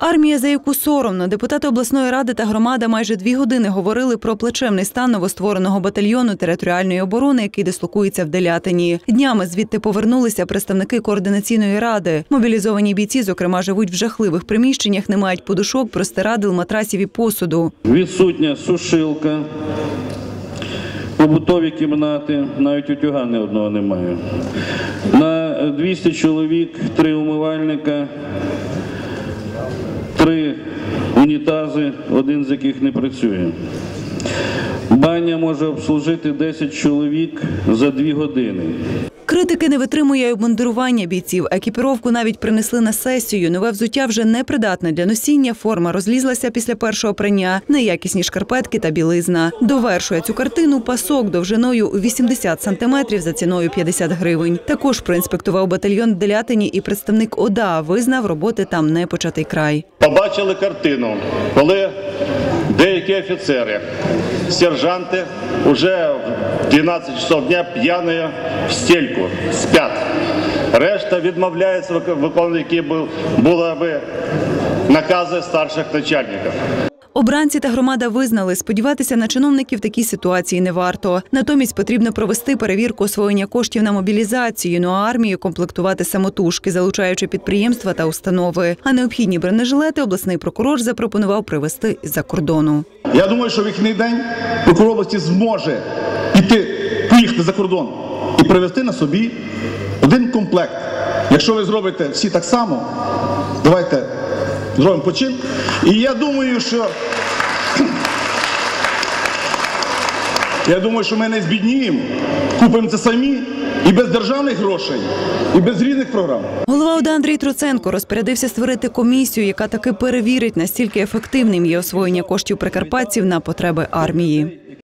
Армія, за яку соромно, депутати обласної ради та громада майже дві години говорили про плачевний стан новоствореного батальйону територіальної оборони, який дислокується в Делятині. Днями звідти повернулися представники координаційної ради. Мобілізовані бійці, зокрема, живуть в жахливих приміщеннях, не мають подушок, простирадил, матрасів і посуду. Відсутня сушилка, побутові кімнати, навіть утюга ні одного немає. На 200 чоловік три умивальника, три унітази, один з яких не працює. Баня може обслужити 10 чоловік за 2 години. Критики не витримує й обмундирування бійців. Екіпіровку навіть принесли на сесію. Нове взуття вже непридатне для носіння. Форма розлізлася після першого прання. Неякісні шкарпетки та білизна. Довершує цю картину пасок довжиною у 80 сантиметрів за ціною 50 гривень. Також проінспектував батальйон в Делятині і представник ОДА визнав роботи там не початий край. Побачили картину, коли деякі офіцери, сержанти вже в 12 часов дня п'яні в стільку, спять. Решта відмовляється вик- виконувати, які бу- були накази старших начальників. Обранці та громада визнали, сподіватися на чиновників в такій ситуації не варто. Натомість потрібно провести перевірку освоєння коштів на мобілізацію, ну а армію комплектувати самотужки, залучаючи підприємства та установи. А необхідні бронежилети обласний прокурор запропонував привезти з-за кордону. Я думаю, що вихідний день прокурор області зможе піти, поїхати за кордон і привезти на собі один комплект. Якщо ви зробите всі так само, давайте зробимо почин. І я думаю, що я думаю, що ми не збідніємо, купимо це самі і без державних грошей, і без різних програм. Голова ОДА Андрій Троценко розпорядився створити комісію, яка таки перевірить, настільки ефективним є освоєння коштів прикарпатців на потреби армії.